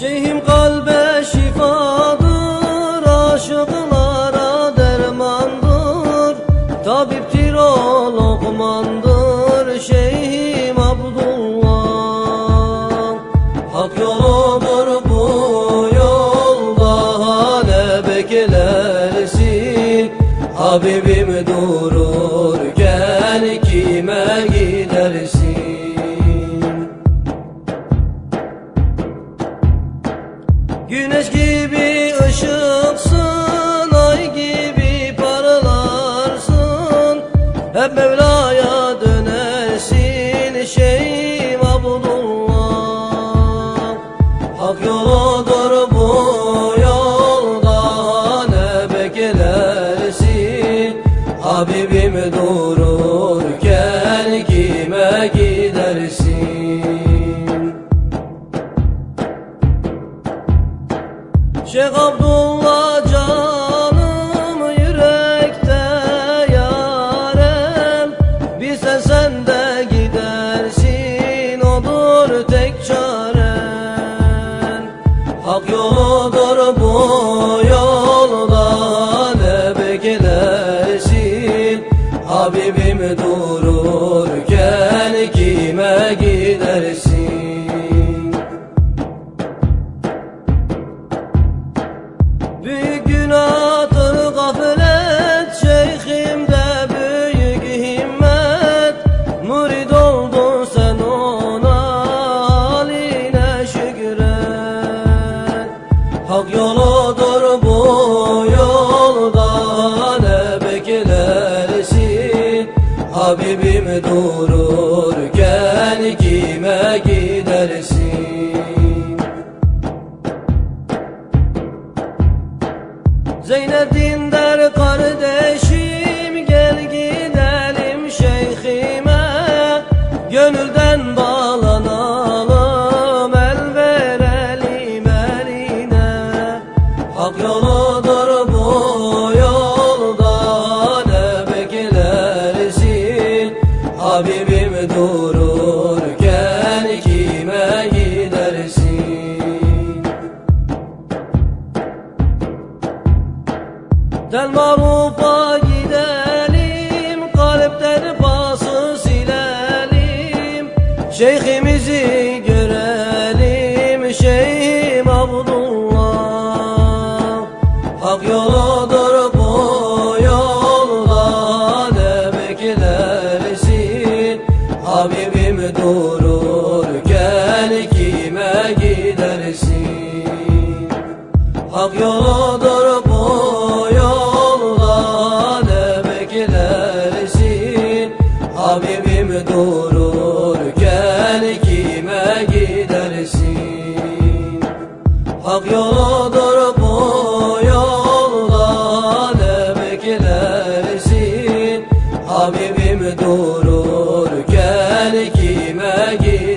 Şeyhim kalbe şifadır, aşıklara dermandır. Tabiptir o lokmandır, Şeyhim Abdullah. Hak yoludur bu yolda, ne beklersin? Habibim dururken kime gidersin? Şeyh Abdullah canım yürekte yarem. Bilsen sen de gidersin odur tek çaren Hak yoludur bu yolda ne beklersin Habibim dururken kime gidersin Habibim dururken Kime gidersin? Zeynep'in der kardeşim gel gidelim şeyhime. Gönülden bağlanalım el verelim eline. Hak yoludur Del marufa gidelim, kalpten bası silelim. Şeyhimizi görelim, Şeyhim Abdullah. Hak yoludur bu yolda ne beklersin Habibim dururken kime gidersin? Hak yoludur kime